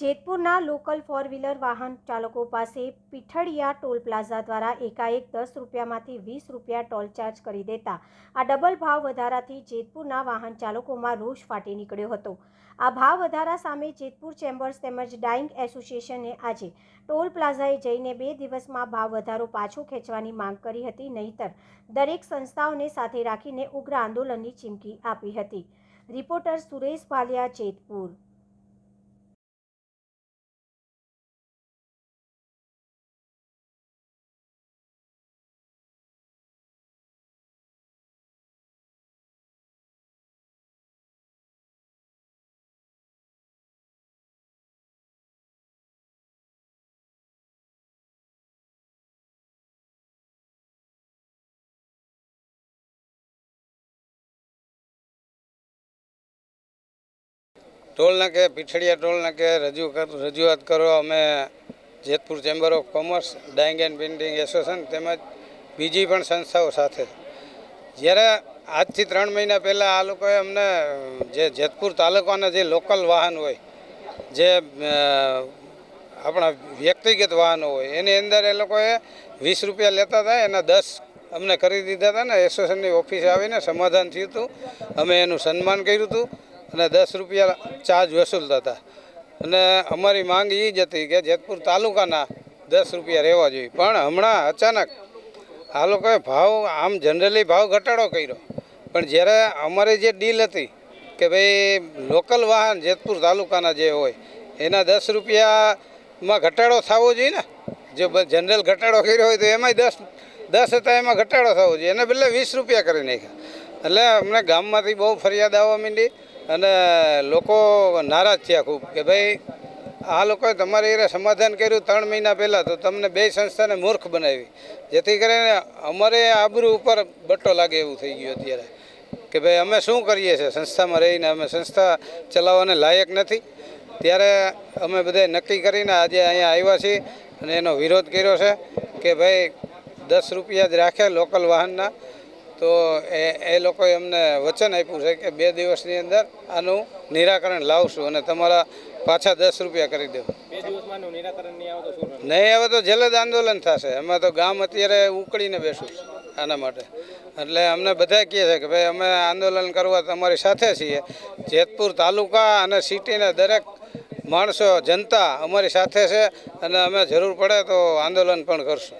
જેતપુરના local for wheeler વાહન ચાલકો પાસે પીઠળિયા ટોલ પ્લાઝા દ્વારા એકાએક દસ રૂપિયામાંથી વીસ રૂપિયા ટોલ ચાર્જ કરી દેતા આ ડબલ ભાવ વધારાથી જેતપુરના વાહન ચાલકોમાં રોષ ફાટી નીકળ્યો હતો. આ ભાવ વધારા સામે જેતપુર ચેમ્બર્સ તેમજ ડાઇંગ એસોસિએશને આજે ટોલ પ્લાઝાએ જઈને બે દિવસમાં ભાવ વધારો પાછો ખેંચવાની માંગ કરી હતી, નહીંતર દરેક સંસ્થાઓને સાથે રાખીને ઉગ્ર આંદોલનની ચીમકી આપી હતી. રિપોર્ટર સુરેશ ભાલિયા, જેતપુર. ટોલ નાકે પીઠડિયા ટોલ નાકે રજૂ રજૂઆત કરો. અમે Jetpur chamber of commerce dyeing and painting association તેમજ બીજી પણ સંસ્થાઓ સાથે. જ્યારે આજથી ત્રણ મહિના પહેલાં આ લોકોએ અમને, જે જેતપુર તાલુકાના જે લોકલ વાહન હોય, જે આપણા વ્યક્તિગત વાહનો હોય, એની અંદર એ લોકોએ વીસ રૂપિયા લેતા હતા, એના દસ અમને કરી દીધા હતા ને એસોસિએશનની ઓફિસે આવીને સમાધાન થયું હતું. અમે એનું સન્માન કર્યું હતું. અને દસ રૂપિયા ચાર્જ વસૂલતા હતા. અને અમારી માંગ એ જ હતી કે જેતપુર તાલુકાના દસ રૂપિયા રહેવા જોઈએ. પણ હમણાં અચાનક આ લોકોએ ભાવ આમ જનરલી ભાવ ઘટાડો કર્યો. પણ જ્યારે અમારી જે ડીલ હતી કે ભાઈ લોકલ વાહન જેતપુર તાલુકાના જે હોય, એના દસ રૂપિયામાં ઘટાડો થવો જોઈએ ને? જો જનરલ ઘટાડો કર્યો હોય તો એમાંય દસ દસ હતા એમાં ઘટાડો થવો જોઈએ. એને બદલે વીસ રૂપિયા કરી નાખ્યા. એટલે અમને ગામમાંથી બહુ ફરિયાદ આવવા માંડી અને લોકો નારાજ થયા ખૂબ કે ભાઈ, આ લોકોએ તમારે એ સમાધાન કર્યું ત્રણ મહિના પહેલાં તો તમને બે સંસ્થાને મૂર્ખ બનાવી. જેથી કરીને અમારે આબરૂ ઉપર બટ્ટો લાગે એવું થઈ ગયું અત્યારે. કે ભાઈ, અમે શું કરીએ છીએ? સંસ્થામાં રહીને અમે સંસ્થા ચલાવવાને લાયક નથી. ત્યારે અમે બધાએ નક્કી કરીને આજે અહીંયા આવ્યા છીએ અને એનો વિરોધ કર્યો છે કે ભાઈ, દસ રૂપિયા જ રાખે લોકલ વાહનના. તો એ એ લોકોએ અમને વચન આપ્યું છે કે બે દિવસની અંદર આનું નિરાકરણ લાવશું અને તમારા પાછા દસ રૂપિયા કરી દેવું. આવે? નહીં હવે તો જલદ આંદોલન થશે. અમે તો ગામ અત્યારે ઉકળીને બેસું આના માટે. એટલે અમને બધા કહે છે કે ભાઈ અમે આંદોલન કરવા તમારી સાથે છીએ. જેતપુર તાલુકા અને સિટીના દરેક માણસો જનતા અમારી સાથે છે અને અમે જરૂર પડે તો આંદોલન પણ કરશું.